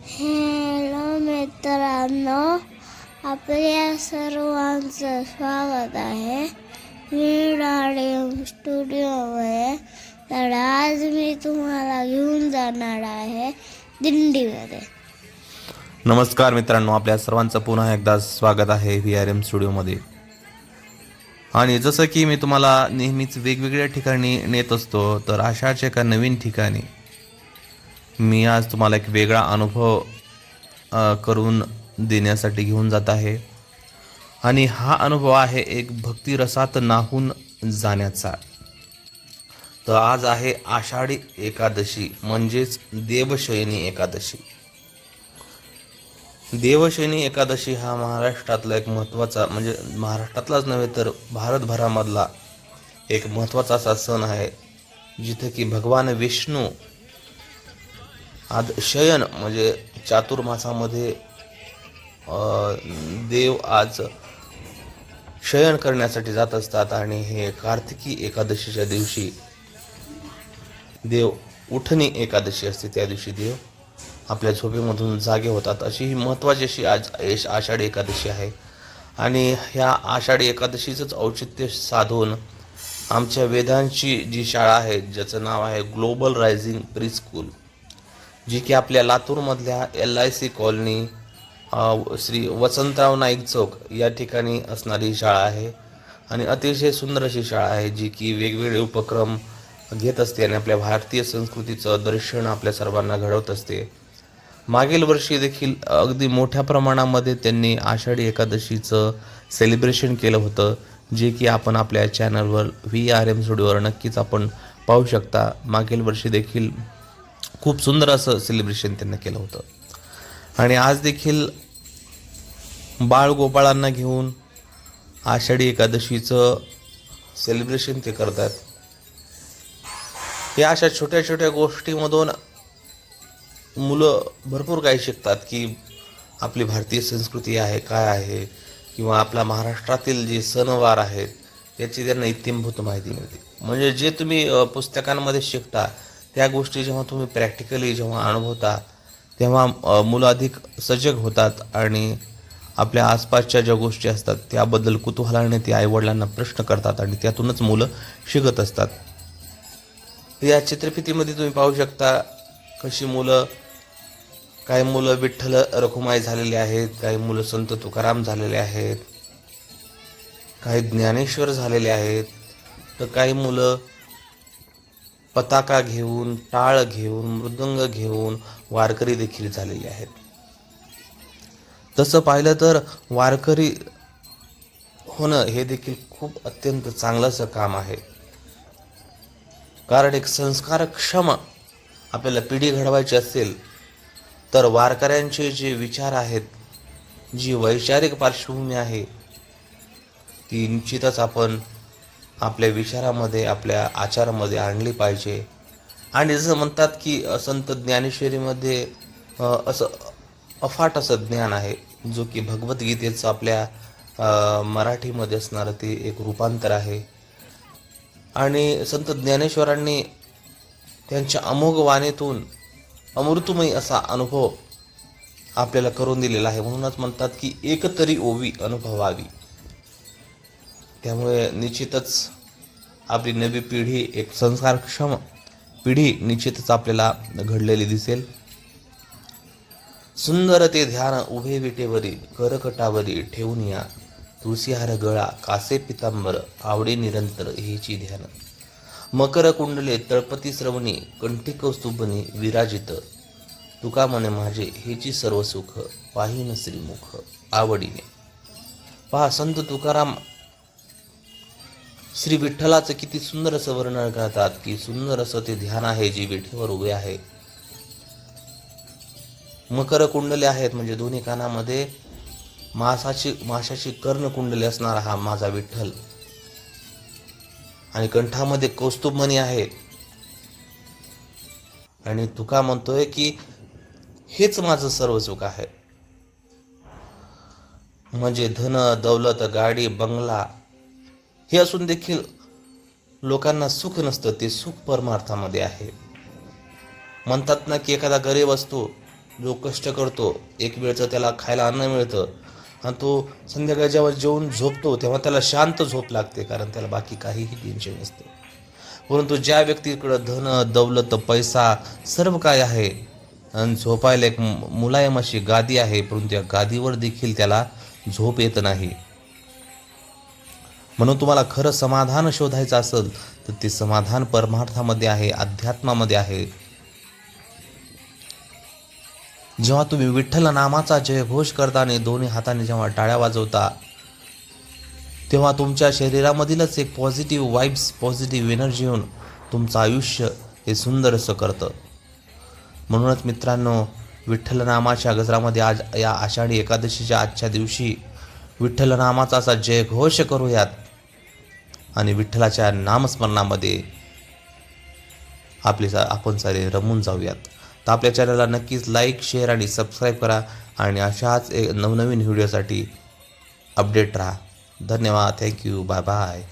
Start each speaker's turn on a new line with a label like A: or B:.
A: Hello मित्रांनो आपल्या सर्वांचं स्वागत आहे. मी डाळिंब स्टुडिओमध्ये. तर आज मी तुम्हाला घेऊन जाणार आहे दिंडीमध्ये.
B: नमस्कार मित्रांनो आपल्या सर्वांचं पुन्हा एकदा स्वागत आहे व्ही आर एम स्टुडिओमध्ये. आणि जसं की मी तुम्हाला नेहमीच वेगवेगळ्या ठिकाणी नेत असतो तर अशाच एका नवीन ठिकाणी? मी आज तुम्हाला एक वेगळा अनुभव करून देण्यासाठी घेऊन जात आहे. आणि हा अनुभव आहे एक भक्तिरसात नाहून जाण्याचा. तर आज आहे आषाढी एकादशी म्हणजेच देवशयनी एकादशी. देवशयनी एकादशी हा महाराष्ट्रातला एक महत्त्वाचा म्हणजे महाराष्ट्रातलाच नव्हे तर भारतभरामधला एक महत्त्वाचा असा सण आहे जिथे की भगवान विष्णू आज शयन म्हणजे चातुर्मासामध्ये देव आज शयन करण्यासाठी जात असतात आणि हे कार्तिकी एकादशीच्या दिवशी देव उठणी एकादशी असते. त्या दिवशी देव आपल्या झोपेमधून जागे होतात. अशी ही महत्त्वाची अशी आज एश- आषाढी एकादशी आहे. आणि ह्या आषाढी एकादशीचंच औचित्य साधून आमच्या वेदांची जी शाळा आहे ज्याचं नाव आहे ग्लोबल रायझिंग प्री स्कूल. जी की आपल्या लातूरमधल्या L I C colony Shri Vasantrao Naik chowk या ठिकाणी असणारी शाळा आहे. आणि अतिशय सुंदर अशी शाळा आहे जी की वेगवेगळे उपक्रम घेत असते आणि आपल्या भारतीय संस्कृतीचं दर्शन आपल्या सर्वांना घडवत असते. मागील वर्षी देखील अगदी मोठ्या प्रमाणामध्ये त्यांनी आषाढी एकादशीचं सेलिब्रेशन केलं होतं जे की आपण आपल्या चॅनलवर व्ही आर एम स्टुडिओवर नक्कीच आपण पाहू शकता. मागील वर्षी देखील खूप सुंदर असं सेलिब्रेशन त्यांनी केलं होतं. आणि आज देखील बाळगोपाळांना घेऊन आषाढी एकादशीचं सेलिब्रेशन ते करतात. या अशा छोट्या छोट्या गोष्टीमधून मुलं भरपूर काही शिकतात की आपली भारतीय संस्कृती आहे काय आहे किंवा आपल्या महाराष्ट्रातील जे सणवार आहेत याची त्यांना इत्यंभूत माहिती मिळते. म्हणजे जे तुम्ही पुस्तकांमध्ये शिकता त्या गोष्टी जेव्हा तुम्ही प्रॅक्टिकली जेव्हा अनुभवता तेव्हा मुलं अधिक सजग होतात आणि आपल्या आसपासच्या ज्या गोष्टी असतात त्याबद्दल कुतूहलाने ते आईवडिलांना प्रश्न करतात आणि त्यातूनच मुलं शिकत असतात. या चित्रफितीमध्ये तुम्ही पाहू शकता कशी मुलं काही मुलं विठ्ठल रखुमाई झालेले आहेत काही मुलं संत तुकाराम झालेले आहेत काही ज्ञानेश्वर झालेले आहेत तर काही मुलं पताका घेऊन टाळ घेऊन मृदंग घेऊन वारकरी देखील झालेले आहेत. तसं पाहिलं तर वारकरी होणं हे देखील खूप अत्यंत चांगलंसं काम आहे. कारण एक संस्कारक्षम आपल्याला पिढी घडवायची असेल तर वारकऱ्यांचे जे विचार आहेत जी वैचारिक पार्श्वभूमी आहे ती निश्चितच आपण आपल्या विचारामध्ये आपल्या आचारामध्ये आणली पाहिजे. आणि जसं म्हणतात की संत ज्ञानेश्वरीमध्ये असं अफाट असं ज्ञान आहे जो की भगवद्गीतेचं आपल्या मराठीमध्ये असणारं ते एक रूपांतर आहे. आणि संत ज्ञानेश्वरांनी त्यांच्या अमोघ वाणीतून अमृतमयी असा अनुभव आपल्याला करून दिलेला आहे. म्हणूनच म्हणतात की एक तरी ओवी अनुभवावी. त्यामुळे निश्चितच आपली नवी पिढी एक संस्कारक्षम पिढी निश्चितच आपल्याला घडलेली दिसेल. सुंदर ते ध्यान उभे विटेवरी करकटावरी ठेवून या. तुळसीहार गळा कासे पितांबर आवडे निरंतर हेची ध्यान. मकर कुंडले तळपती श्रवणी कंठी कौस्तुभनी विराजित. तुका मने माझे हेची सर्व सुख पाहिन श्रीमुख आवडीने. पहा संत तुकाराम श्री विठ्ठलाचं किती सुंदर असं वर्णन करतात की सुंदर असं ते ध्यान आहे जी विठेवर उभे आहे. मकर कुंडले आहेत म्हणजे दोन्ही कानामध्ये मासाची माशाची कर्णकुंडली असणारा हा माझा विठ्ठल. आणि कंठामध्ये कौस्तुभमणी आहे. आणि तुका म्हणतोय की हेच माझं सर्व सुख आहे. म्हणजे धन दौलत गाडी बंगला हे असून देखील लोकांना सुख नसतं ते सुख परमार्थामध्ये आहे. म्हणतात ना की एखादा गरीब असतो जो कष्ट करतो एक वेळचं त्याला खायला अन्न मिळतं आणि तो संध्याकाळी जेव्हा जेवून झोपतो तेव्हा त्याला शांत झोप लागते कारण त्याला बाकी काहीही टेन्शन नसते. परंतु ज्या व्यक्तीकडं धन दौलत पैसा सर्व काय आहे आणि झोपायला एक मु- मुलायम अशी गादी आहे परंतु या गादीवर देखील त्याला झोप येत नाही. म्हणून तुम्हाला खरं समाधान शोधायचं असेल तर ते समाधान परमार्थामध्ये आहे अध्यात्मामध्ये आहे. जेव्हा तुम्ही विठ्ठल नामाचा जयघोष करताना दोन्ही हाताने जेव्हा टाळ्या वाजवता तेव्हा तुमच्या शरीरामधीलच एक पॉझिटिव्ह वाईब्स पॉझिटिव्ह एनर्जी येऊन तुमचं आयुष्य हे सुंदर असं करतं. म्हणूनच मित्रांनो विठ्ठल नामाच्या गजरामध्ये आज या आषाढी एकादशीच्या आजच्या दिवशी विठ्ठल नामाचा असा जयघोष करूयात. आणि विठ्ठलाच्या नामस्मरणामध्ये आपले सा आपण सारे रमून जाऊयात. तर आपल्या चॅनलला नक्कीच लाईक शेअर आणि सबस्क्राईब करा आणि अशाच एक नवनवीन व्हिडिओसाठी अपडेट राहा. धन्यवाद. Thank you bye bye